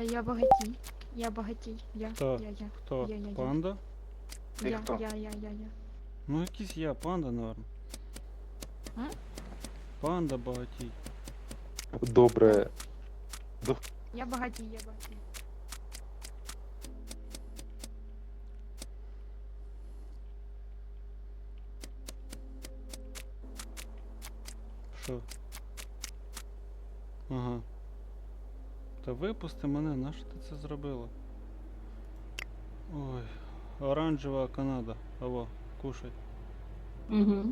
Е, Я багатій. Я багатій. Я. Хто? Я, я. Хто? Я, я, я. Панда? Ти Я, хто? я, я, я, я. Ну якийсь я, панда, наверно. А? Панда багатій. Добре. Я багатій, я багатій. Що? Ага. Та випусти мене, нащо ти це зробила? Ой, оранжева Канада. Алло, кушай. Угу.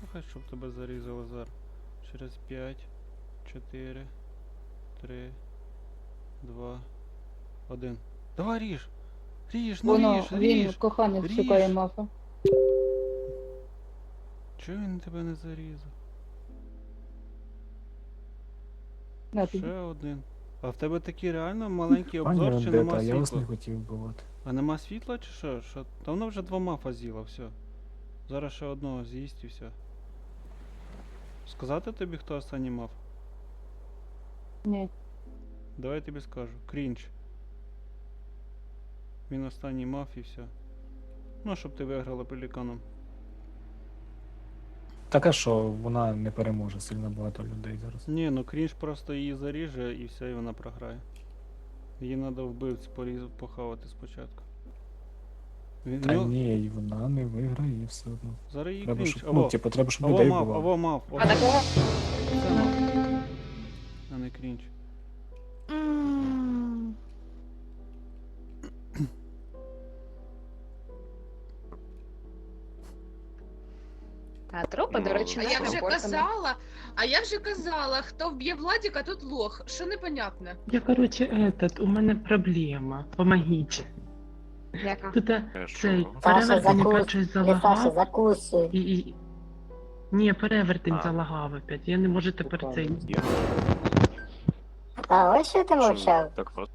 Та хай щоб тебе зарізали зараз. Через 5, 4, 3, 2, 1. Давай ріж! Ріж, ну Воно, ріж, він ріж! коханих ріж. шукає мафа. Чого він тебе не зарізав? На тобі. Ще один. А в тебе такий реально маленький обзор, чи нема я вас не світла? хотів вбивати. А нема світла чи що? що? Та вона вже два мафа з'їла, все. Зараз ще одного з'їсть і все. Сказати тобі, хто останній маф? Ні. Давай я тобі скажу. Крінч. Він останній маф і все. Ну, щоб ти виграла пеліканом. Так а що, вона не переможе сильно багато людей зараз. Ні, ну крінж просто її заріже і все, і вона програє. Її треба вбивці поріз... похавати спочатку. Він, Та ну, ні, і вона не виграє все одно. Зараз її Треба, крінж. щоб, Аво, ну, типу, треба, щоб аво людей мав, було. аво мав. А такого? Це мав. А не крінж. А трупи, до речі, А не я вже казала, а я вже казала, хто вб'є Владіка, тут лох. Що непонятне? Я, короче, этот, у мене проблема. Помогите. Яка? Тут цей перевертень щось залагав. закусуй. І, і... Ні, перевертень А. залагав опять. Я не можу тепер цей. А ось що ти мовчав? Так просто.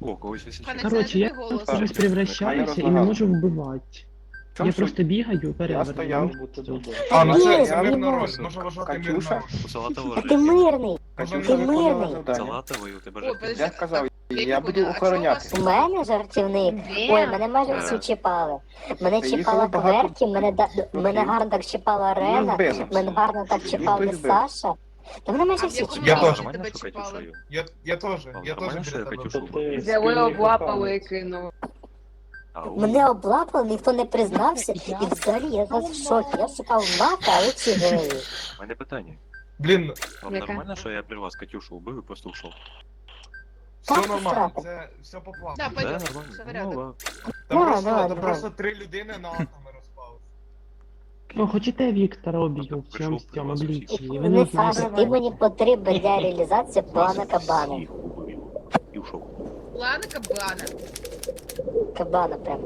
О, когось ось Короче, я голос. Превращаюся і не розлагав. можу вбивати. Я суть? просто бігаю Я перевертень. стояв. А, ну це, це мирна ні. роль. Може вважати мирна Катюша? роль. Салатова А ти мирний. Ти мирний. завдання. Салатовий у тебе О, ж. подожди, Я сказав, я буду охороняти. У мене жартівник. Ой, мене майже всі чіпали. Мене Та чіпала багато. Кверті, мене, да- мене гарно так чіпала Рена, мене гарно так чіпали вбив. Саша. Та мене майже всі якому Я чіпали. теж. Нормально, що чіпали? Катюшою? Я, я теж, я нормально, теж що я тебе. Катюшу вбив? Взяли, облапали і кинули. Ау. Мене облапали, ніхто не признався, і взагалі я в шокі. Я шукав мака, але ці геї. У мене питання. Блін, Вам Яке? нормально, що я при вас Катюшу вбив і просто ушов? все нормально, це все по плану. Да, Да, пойдем, нормально. все в Ну, порядок. ладно. Там Да, просто, да, там да. просто три людини на атоми розпали. Ну, хочете Віктора об'ю в цьому цьому обличчі. і Ви Не не Саша, знаєте. ти мені потрібен для реалізації плана кабана. Всіх убив. І ушов. План кабана. Кабана прям.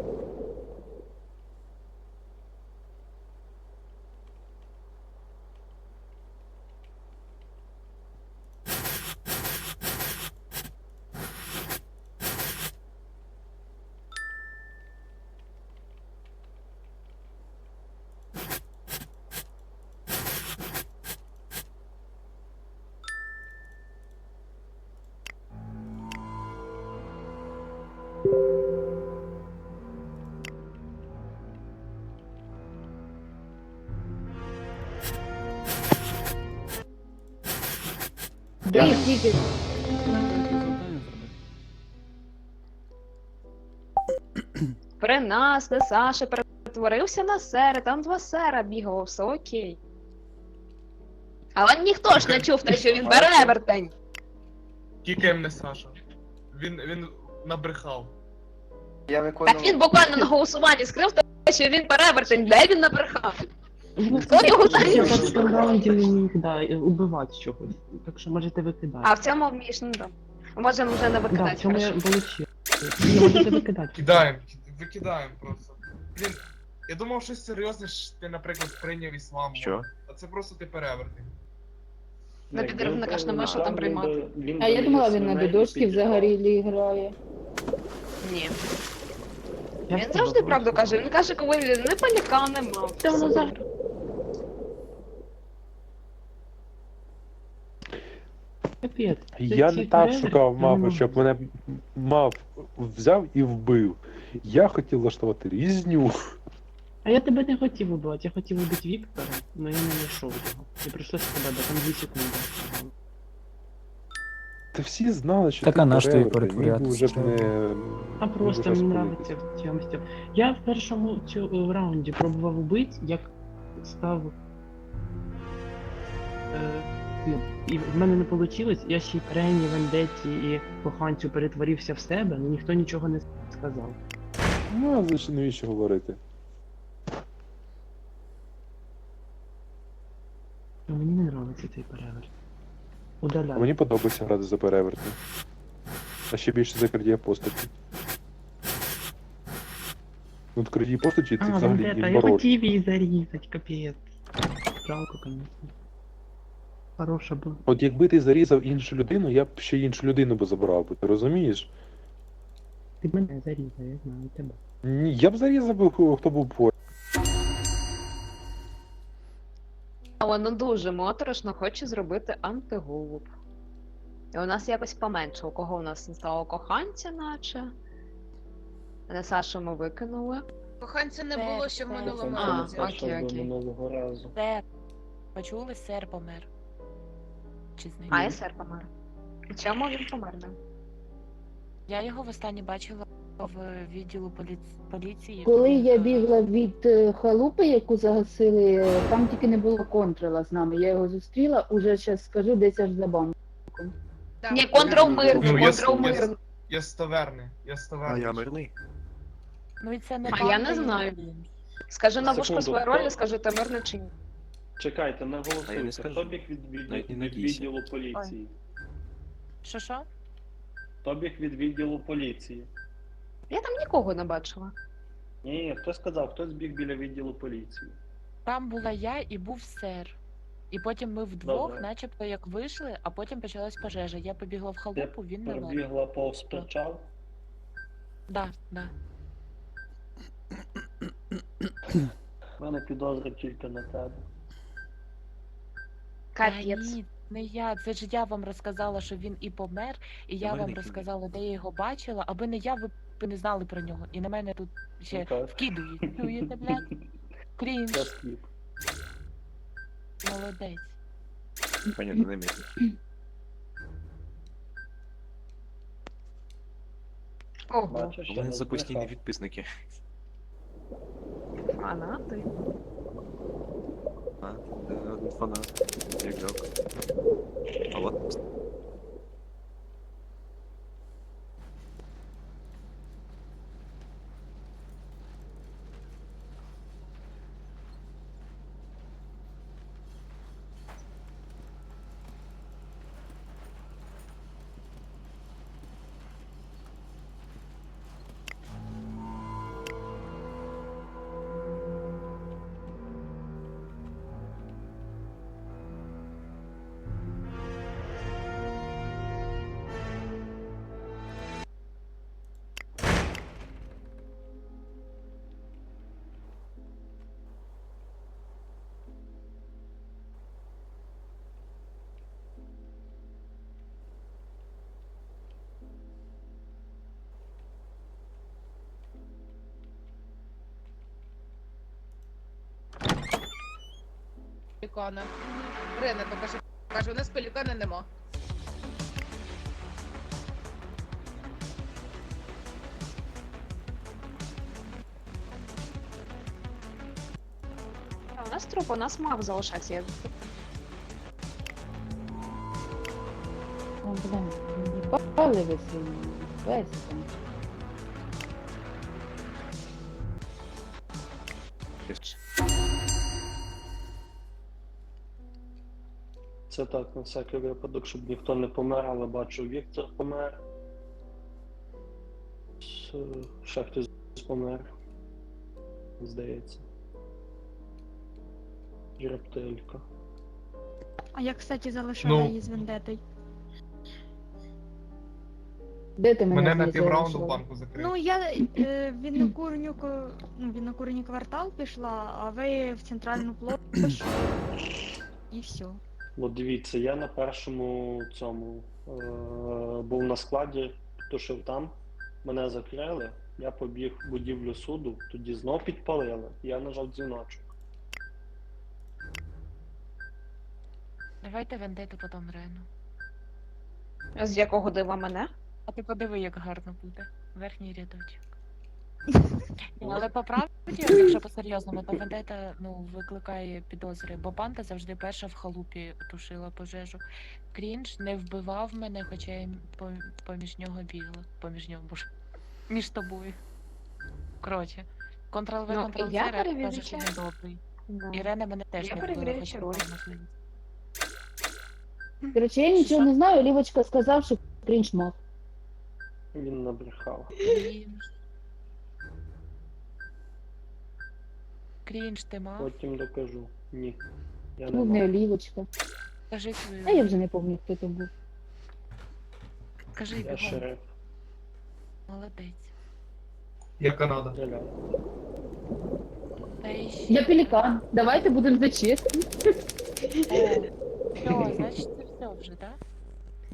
Тільки зробити. при нас, де Саша перетворився на сера, там два сера бігало, все окей. Але ніхто ж не чув те, що він перевертень. Тільки не Саша. Він, він набрехав. Я Так він буквально на голосуванні скрив те, що він перевертень, де він набрехав? Хто його Я знає? в першому не міг да, убивати чогось. Так що можете викидати. А в цьому вмієш, ну да. Можемо вже не Да, в викидати. цьому я хорошо. получив. Ні, можете викидати. Кидаємо, викидаємо просто. Блін, я думав, щось серйозне ж ти, наприклад, прийняв іслам. Що? А це просто ти перевертень. На підривник аж нема що там приймати. А я думала, він на дідушці взагалі грає. Ні. Я Він завжди правду каже. Він каже, коли він не паніка не мав. Це воно завжди. Капець. Я не так шукав мапу, щоб мене мав взяв і вбив. Я хотів влаштувати різню. А я тебе не хотів убивати, я хотів убити Віктора, але я не знайшов його. І прийшлося тебе, бо там 2 секунди. Та всі знали, що Так, ти а на що її перетворятися? вже б не... А просто мені нравиться в цьому. Я в першому цю, е, раунді пробував убити, як став. Е, ну, і в мене не вийшло, я ще й Рені, Вендетті і коханцю перетворився в себе, але ніхто нічого не сказав. Ну, а значить, навіщо говорити? Мені не подобається цей переверт. Удаляй. Мені подобається грати за перевертень. А ще більше за крадія постаті. Ну, крадії постаті це А, взагалі Вендетта, я наоборот. хотів її зарізати, капець. Жалко, звісно. Хороша була. От якби ти зарізав іншу людину, я б ще іншу людину би забрав би, ти розумієш? Ти мене зарізав, я знаю тебе. Ні, я б зарізав би, хто був поряд. А воно дуже моторошно хоче зробити антиголуб. І у нас якось поменше. У кого у нас не стало коханця, наче. Не Сашу ми викинули. Коханця не було ще в минулому А, році. окей, окей. минулого разу. Сер. Почули, сер помер. Чи з ним? А, і сер помер. І Чому він помер? да? Я його востаннє бачила в відділу поліц... поліції. Коли я бігла від е, халупи, яку загасили, там тільки не було контрила з нами. Я його зустріла, уже зараз скажу, десь аж за. Так. Ні, контрол мирний, Ну, я- контрол я- мирний. Я з таверни, я з таверни. А я мирний. Ну і це не А я не знаю. Скажи на Секунду, свою роль і скажи, ти мирний чи ні. Чекайте, не А я не голосуйте. скажу. Хто біг від, від, Навіть не від надійся. відділу поліції? Що що? Хто біг від відділу поліції? Я там нікого не бачила. Ні, хто сказав, хтось біг біля відділу поліції. Там була я і був сер. І потім ми вдвох, Добре. начебто, як вийшли, а потім почалась пожежа. Я побігла в халупу, він не мер. Пробігла повз причал. Да, да. У мене підозра тільки на тебе. Та Капець. ні, не я. Це ж я вам розказала, що він і помер, і я вам розказала, де я його бачила, аби не я, ви б не знали про нього. І на мене тут ще Так. вкидують. Чуєте, блядь? Крінж. Це скіп. Молодець. Понятно, не. Ого, Бачиш, У я мене не записні збрехав. підписники. фанати. А, е, один фанат. Як Пелікана. Рене покажи. Каже, у нас пелікана нема. А У нас труп, у нас мав залишатися. Я- О, блин, не попали ви сильно. Весь там. Це так, на всякий випадок, щоб ніхто не помер, але бачу, Віктор помер. Ще хтось помер. Здається. І рептилька. А я, кстати, залишала Ну. її з вендетою. Де ти Мене на знайшла? півраунду банку закрили. Ну, я е, в Віннокурню, ну, в квартал пішла, а ви в центральну площу. І все. От дивіться, я на першому цьому був на складі, тушив там, мене закрили, я побіг в будівлю суду, тоді знов підпалили, я нажав дзвіночок. Давайте вендету потім Рену. З якого дива мене? А ти подиви, як гарно буде. Верхній рядочок. Ні, Але по правді, якщо по-серйозному, то вендета ну, викликає підозри, бо панда завжди перша в халупі тушила пожежу. Крінж не вбивав мене, хоча я поміж нього бігла. Поміж нього, боже. Між тобою. Коротше. Контрол-В, Ну, я Рена каже, що перевіряю. недобрий. Ну, Ірена мене теж Я не вбила, перевіряю хоча ці була ролі. я нічого не знаю, Лівочка сказав, що крінж мав. Він набрехав. Крінж. Крінж ти мав? Потім докажу. Ні. Я не Ну, не мав. Олівочка. Кажи свою. А я вже не пам'ятаю, хто то був. Кажи Я бігом. шериф. Молодець. Я Канада. Стріляю. Та і ще. Я пелікан. Давайте будемо за чесні. О, все, значить це все вже, так?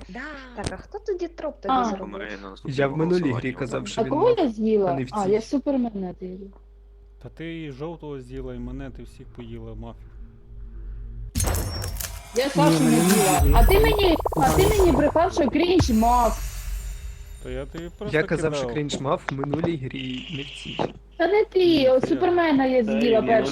Да? Так, а хто тоді троп тоді А. зробив? Я в минулій грі казав, що А він кого мав. я з'їла? а не в А, цій. я супермена з'їла. Та ти і жовтого з'їла, і мене, ти всіх поїла, мафію. Я Сашу не з'їла. А ти мені, а ти мені брехав, що крінж мав. То я тобі просто Я казав, що кидав. крінж мав в минулій грі, не в цій. Та не ти, от супермена я з'їла перший.